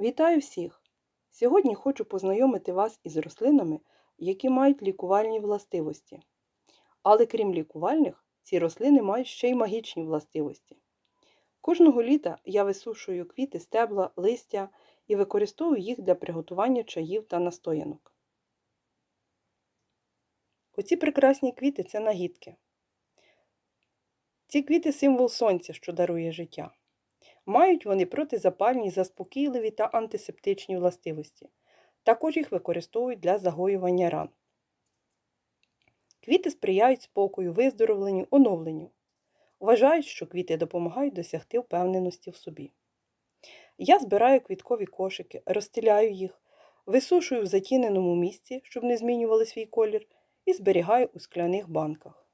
Вітаю всіх! Сьогодні хочу познайомити вас із рослинами, які мають лікувальні властивості. Але крім лікувальних, ці рослини мають ще й магічні властивості. Кожного літа я висушую квіти, стебла, листя і використовую їх для приготування чаїв та настоянок. Оці прекрасні квіти це нагідки. Ці квіти символ сонця, що дарує життя. Мають вони протизапальні, заспокійливі та антисептичні властивості. Також їх використовують для загоювання ран. Квіти сприяють спокою, виздоровленню, оновленню. Вважають, що квіти допомагають досягти впевненості в собі. Я збираю квіткові кошики, розстеляю їх, висушую в затіненому місці, щоб не змінювали свій колір, і зберігаю у скляних банках.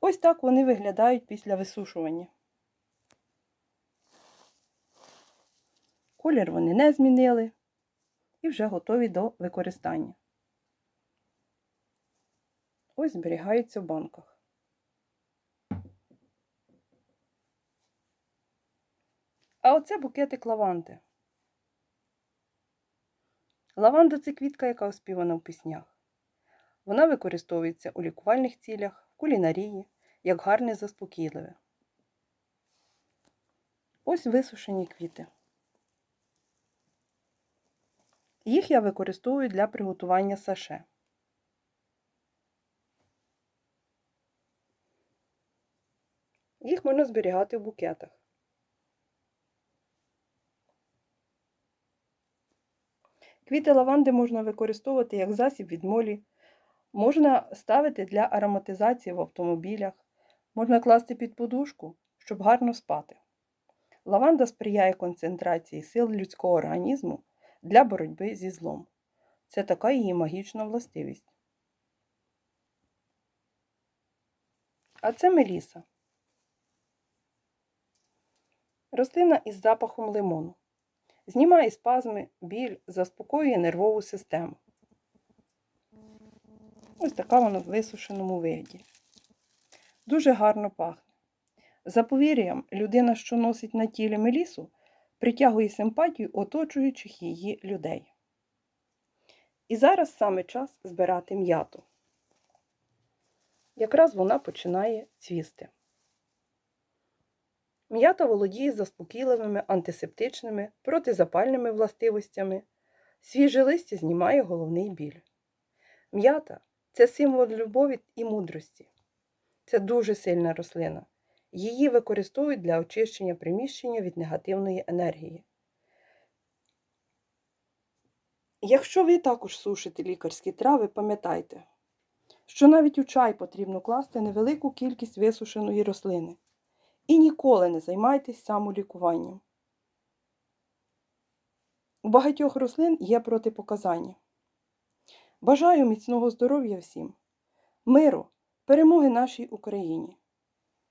Ось так вони виглядають після висушування. Колір вони не змінили і вже готові до використання. Ось зберігаються в банках. А оце букетик лаванди. Лаванда це квітка, яка оспівана в піснях. Вона використовується у лікувальних цілях, в кулінарії, як гарне заспокійливе. Ось висушені квіти. Їх я використовую для приготування саше. Їх можна зберігати в букетах. Квіти лаванди можна використовувати як засіб від молі, можна ставити для ароматизації в автомобілях, можна класти під подушку, щоб гарно спати. Лаванда сприяє концентрації сил людського організму для боротьби зі злом. Це така її магічна властивість. А це меліса. Рослина із запахом лимону. Знімає спазми, біль, заспокоює нервову систему. Ось така вона в висушеному вигляді. Дуже гарно пахне. За повір'ям, людина, що носить на тілі мелісу, притягує симпатію оточуючих її людей. І зараз саме час збирати м'яту. Якраз вона починає цвісти. М'ята володіє заспокійливими антисептичними, протизапальними властивостями. Свіже листя знімає головний біль. М'ята це символ любові і мудрості. Це дуже сильна рослина. Її використовують для очищення приміщення від негативної енергії. Якщо ви також сушите лікарські трави, пам'ятайте, що навіть у чай потрібно класти невелику кількість висушеної рослини. І ніколи не займайтесь самолікуванням. У багатьох рослин є протипоказання. Бажаю міцного здоров'я всім, миру, перемоги нашій Україні.